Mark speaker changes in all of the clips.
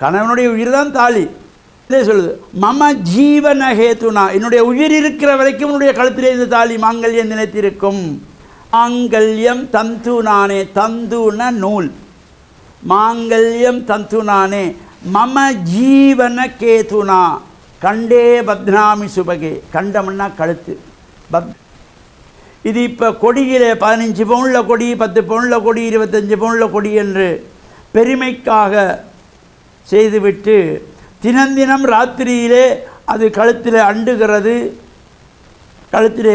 Speaker 1: கணவனுடைய உயிர் தான் தாலி. இதே சொல்லுது. மம ஜீவன ஹேத்துனா என்னுடைய உயிர் இருக்கிற வரைக்கும் என்னுடைய கழுத்திலே இந்த தாலி மாங்கல்யம் நிலைத்திருக்கும். மாங்கல்யம் தந்து நானே தந்துன நூல். மாங்கல்யம் தந்து நானே மம ஜீவன கேதுனா கண்டே பத்னாமி சுபகே. கண்டம்னா கழுத்து. பத் இது இப்போ கொடியிலே பதினஞ்சு பவுனில் கொடி பத்து பவுனில் கொடி இருபத்தஞ்சு பவுனில் கொடி என்று பெருமைக்காக செய்துவிட்டு தினந்தினம் ராத்திரியிலே அது கழுத்தில் அண்டுகிறது. கழுத்தில்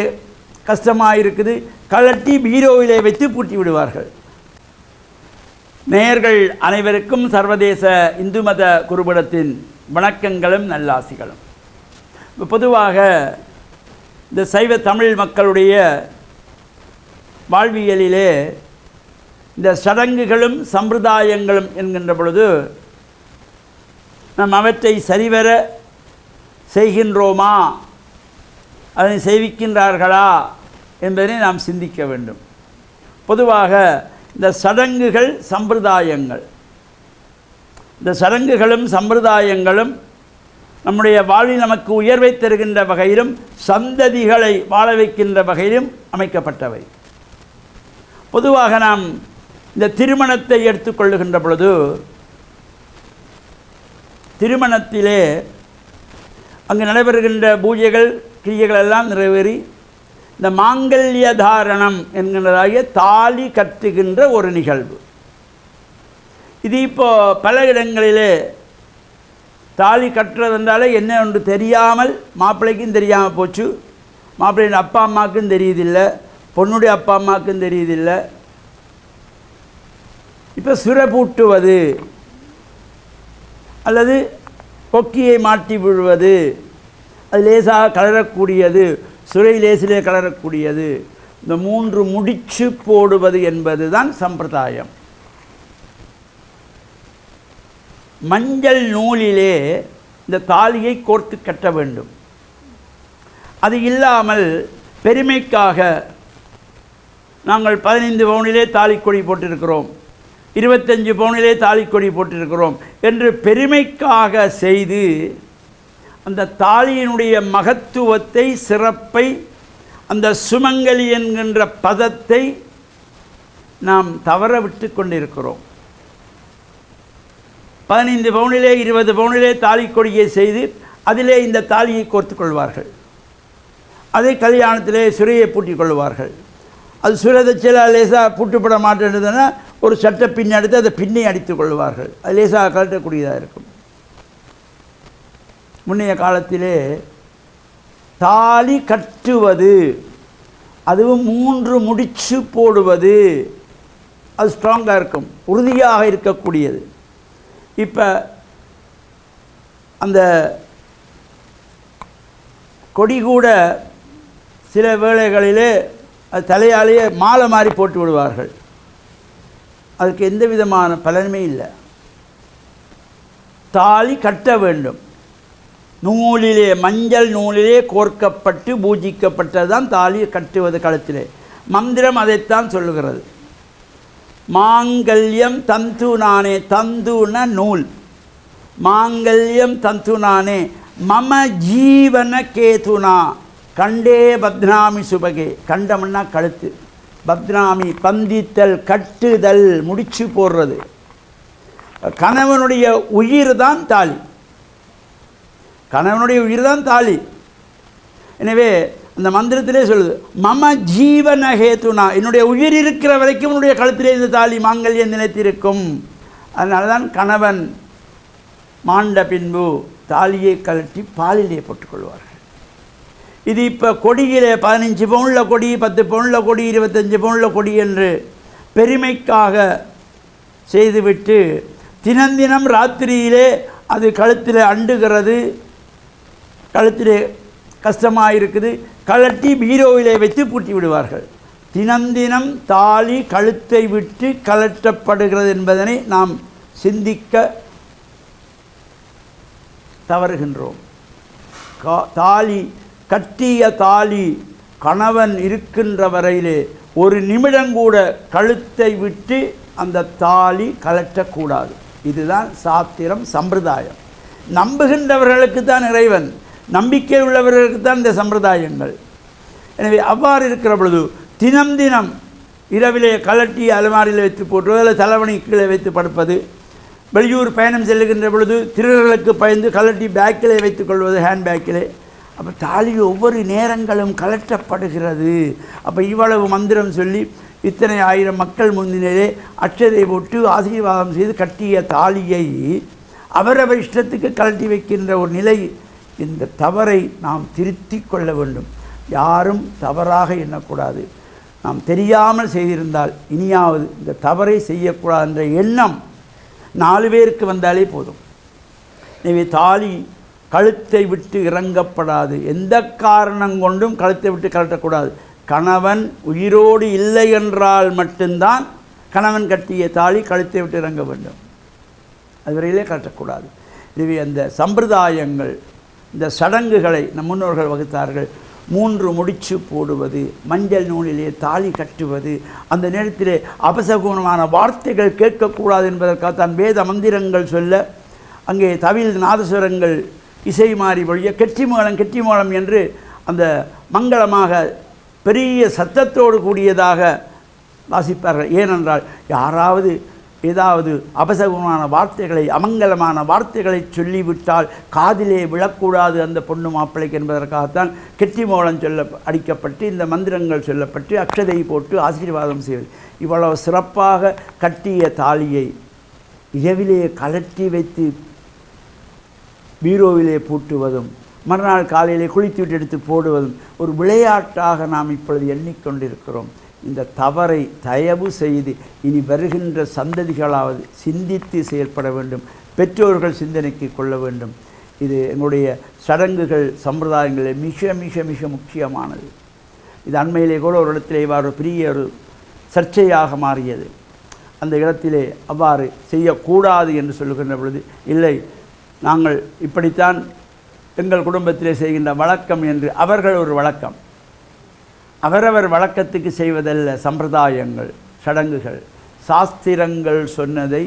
Speaker 1: கஷ்டமாக இருக்குது கழட்டி பீரோவிலே வைத்து பூட்டி விடுவார்கள் நேயர்கள் அனைவருக்கும் சர்வதேச இந்து மத குருபடத்தின் வணக்கங்களும் நல்லாசிகளும். பொதுவாக இந்த சைவ தமிழ் மக்களுடைய வாழ்வியலிலே இந்த சடங்குகளும் சம்பிரதாயங்களும் என்கின்ற பொழுது நாம் அவற்றை சரிவர செய்கின்றோமா? அதனை செய்விக்கின்றார்களா? என்பதனை நாம் சிந்திக்க வேண்டும். பொதுவாக இந்த சடங்குகள் சம்பிரதாயங்கள். இந்த சடங்குகளும் சம்பிரதாயங்களும் நம்முடைய வாழ்வில் நமக்கு உயர்வை தருகின்ற வகையிலும் சந்ததிகளை வாழ வைக்கின்ற வகையிலும் அமைக்கப்பட்டவை. பொதுவாக நாம் இந்த திருமணத்தை எடுத்துக்கொள்ளுகின்ற பொழுது திருமணத்திலே அங்கு நடைபெறுகின்ற பூஜைகள் கிரியைகள் எல்லாம் நிறைவேறி இந்த மாங்கல்ய தாரணம் என்கின்றதாகிய தாலி கட்டுகின்ற ஒரு நிகழ்வு. இது இப்போ பல இடங்களிலே தாலி கட்டுறது என்றாலே என்ன ஒன்று தெரியாமல் மாப்பிள்ளைக்கும் தெரியாமல் போச்சு. மாப்பிள்ளையின் அப்பா அம்மாவுக்கும் தெரியுதில்லை பொண்ணுடைய அப்பா அம்மாவுக்கும் தெரியுதில்லை. இப்போ சுரை பூட்டுவது அல்லது கொக்கியை மாட்டி விழுவது அது லேசாக கலரக்கூடியது சுரை லேசிலே கலரக்கூடியது. இந்த மூன்று முடிச்சு போடுவது என்பது தான் சம்பிரதாயம். மஞ்சள் நூலிலே இந்த தாலியை கோர்த்து கட்ட வேண்டும். அது இல்லாமல் பெருமைக்காக நாங்கள் பதினைந்து பவுனிலே தாலி கொடி போட்டிருக்கிறோம். இருபத்தஞ்சு பவுனிலே தாலிக்கொடி போட்டிருக்கிறோம் என்று பெருமைக்காக செய்து அந்த தாலியினுடைய மகத்துவத்தை சிறப்பை அந்த சுமங்கலி என்கின்ற பதத்தை நாம் தவற விட்டு கொண்டிருக்கிறோம். பதினைந்து பவுனிலே இருபது பவுனிலே தாலிக்கொடியை செய்து அதிலே இந்த தாலியை கோர்த்துக் கொள்வார்கள். அதை கல்யாணத்திலே சுரையை பூட்டிக் கொள்வார்கள். அது சுரதச்சில லேசாக பூட்டுப்பட மாட்டேன்றதுன்னா ஒரு சட்டை பின் அடித்து அதை பின்னை அடித்துக் கொள்வார்கள். அது லேசாக கழட்டக்கூடியதாக இருக்கும். முன்னைய காலத்திலே தாலி கட்டுவது அதுவும் மூன்று முடிச்சு போடுவது அது ஸ்ட்ராங்காக இருக்கும். உறுதியாக இருக்கக்கூடியது. இப்போ அந்த கொடி கூட சில வேளைகளிலே அது தலையாலேயே மாலை மாதிரி போட்டு விடுவார்கள். அதுக்கு எந்த விதமான பலனுமே இல்லை. தாலி கட்ட வேண்டும். நூலிலே மஞ்சள் நூலிலே கோர்க்கப்பட்டு பூஜிக்கப்பட்டது தான் தாலி கட்டுவது கழுத்திலே. மந்திரம் அதைத்தான் சொல்லுகிறது. மாங்கல்யம் தந்து நானே தந்துன நூல். மாங்கல்யம் தந்து நானே மம ஜீவன கேதுனா. கண்டே பத்னாமி சுபகே. கண்டம்னா கழுத்து. பத்னாமி பந்தித்தல் கட்டுதல் முடிச்சு போடுறது. கணவனுடைய உயிர் தான் தாலி. கணவனுடைய உயிர் தான் தாலி. எனவே அந்த மந்திரத்திலே சொல்லுது மம ஜீவன ஹேத்துனா என்னுடைய உயிர் இருக்கிற வரைக்கும் என்னுடைய கழுத்திலே இந்த தாலி மாங்கல்யம் நிலைத்திருக்கும். அதனால தான் கணவன் மாண்ட பின்பு தாலியை கழட்டி பாலிலே போட்டுக்கொள்வார்கள் இது இப்போ கொடியில் பதினஞ்சு பவுனில் கொடி பத்து பவுனில் கொடி இருபத்தஞ்சி பவுனில் கொடி என்று பெருமைக்காக செய்துவிட்டு தினந்தினம் ராத்திரியிலே அது கழுத்தில் அண்டுகிறது. கழுத்தில் கஷ்டமாக இருக்குது கழட்டி பீரோவிலே வைத்து பூட்டி விடுவார்கள் தினந்தினம் தாலி கழுத்தை விட்டு கலட்டப்படுகிறது என்பதனை நாம் சிந்திக்க தவறுகின்றோம். கா தாலி கட்டிய தாலி கணவன் இருக்கின்ற வரையிலே ஒரு நிமிடங்கூட கழுத்தை விட்டு அந்த தாலி கலட்டக்கூடாது இதுதான் சாத்திரம் சம்பிரதாயம். நம்புகின்றவர்களுக்கு தான் இறைவன் நம்பிக்கை உள்ளவர்களுக்கு தான் இந்த சம்பிரதாயங்கள். எனவே அவ்வாறு இருக்கிற பொழுது தினம் தினம் இரவிலே கலட்டி அலமாரியில் வைத்து போட்டு அதில் தலைவணி கீழே வைத்து படுப்பது வெளியூர் பயணம் செல்லுகின்ற பொழுது திருடர்களுக்கு பயந்து கலட்டி பேக்கிலே வைத்துக் கொள்வது ஹேண்ட் பேக்கிலே அப்போ தாலி ஒவ்வொரு நேரங்களும் கலற்றப்படுகிறது அப்போ இவ்வளவு மந்திரம் சொல்லி இத்தனை ஆயிரம் மக்கள் முந்தினரே அட்சதை போட்டு ஆசீர்வாதம் செய்து கட்டிய தாலியை அவரவர் இஷ்டத்துக்கு கலட்டி வைக்கின்ற ஒரு நிலை இந்த தவறை நாம் திருத்திக் கொள்ள வேண்டும். யாரும் தவறாக எண்ணக்கூடாது. நாம் தெரியாமல் செய்திருந்தால் இனியாவது இந்த தவறை செய்யக்கூடாது என்ற எண்ணம் நாலு பேருக்கு வந்தாலே போதும். எனவே தாலி கழுத்தை விட்டு இறங்கப்படாது. எந்த காரணம் கொண்டும் கழுத்தை விட்டு கழட்டக்கூடாது கணவன் உயிரோடு இல்லை என்றால் மட்டும்தான் கணவன் கட்டிய தாலி கழுத்தை விட்டு இறங்க வேண்டும். அதுவரையிலே கட்டக்கூடாது இதுவே அந்த சம்பிரதாயங்கள் இந்த சடங்குகளை நம் முன்னோர்கள் வகுத்தார்கள். மூன்று முடிச்சு போடுவது மஞ்சள் நூலிலே தாலி கட்டுவது அந்த நேரத்திலே அபசகுணமான வார்த்தைகள் கேட்கக்கூடாது என்பதற்காக தான் வேத மந்திரங்கள் சொல்ல அங்கே தவில் நாதஸ்வரங்கள் இசை மாறி வழிய கெட்டி மேளம் கெட்டி மேளம் என்று அந்த மங்களமாக பெரிய சத்தத்தோடு கூடியதாக வாசிப்பார்கள். ஏனென்றால் யாராவது ஏதாவது அபசகுணமான வார்த்தைகளை அமங்கலமான வார்த்தைகளை சொல்லிவிட்டால் காதிலே விழக்கூடாது அந்த பொண்ணு மாப்பிள்ளைக்கு என்பதற்காகத்தான் கெட்டி மோளம் சொல்ல அடிக்கப்பட்டு இந்த மந்திரங்கள் சொல்லப்பட்டு அக்ஷதை போட்டு ஆசீர்வாதம் செய்வது. இவ்வளவு சிறப்பாக கட்டிய தாலியை இரவிலே கலட்டி வைத்து பீரோவிலே பூட்டுவதும் மறுநாள் காலையிலே குளித்துவிட்டு எடுத்து போடுவதும் ஒரு விளையாட்டாக நாம் இப்பொழுது எண்ணிக்கொண்டிருக்கிறோம். இந்த தவறை தயவு செய்து இனி வருகின்ற சந்ததிகளாவது சிந்தித்து செயல்பட வேண்டும் பெற்றோர்கள் சிந்தனைக்கு கொள்ள வேண்டும். இது எங்களுடைய சடங்குகள் சம்பிரதாயங்களில் மிக மிக மிக முக்கியமானது. இது அண்மையிலே கூட ஒரு இடத்திலே இவ்வாறு பெரிய ஒரு சர்ச்சையாக மாறியது. அந்த இடத்திலே அவ்வாறு செய்யக்கூடாது என்று சொல்லுகின்ற பொழுது இல்லை நாங்கள் இப்படித்தான் எங்கள் குடும்பத்திலே செய்கின்ற வழக்கம் என்று அவர்கள் ஒரு வழக்கம். அவரவர் வழக்கத்துக்கு செய்வதல்ல சம்பிரதாயங்கள் சடங்குகள். சாஸ்திரங்கள் சொன்னதை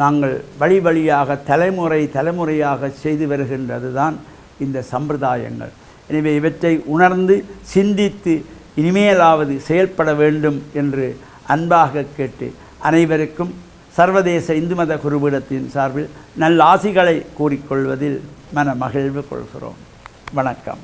Speaker 1: நாங்கள் வழி வழியாக தலைமுறை தலைமுறையாக செய்து வருகின்றது தான் இந்த சம்பிரதாயங்கள். எனவே இவற்றை உணர்ந்து சிந்தித்து இனிமேலாவது செயல்பட வேண்டும் என்று அன்பாக கேட்டு அனைவருக்கும் சர்வதேச இந்து மத குருபீடத்தின் சார்பில் நல்ல ஆசிகளை கூறிக்கொள்வதில் மன மகிழ்வு கொள்கிறோம். வணக்கம்.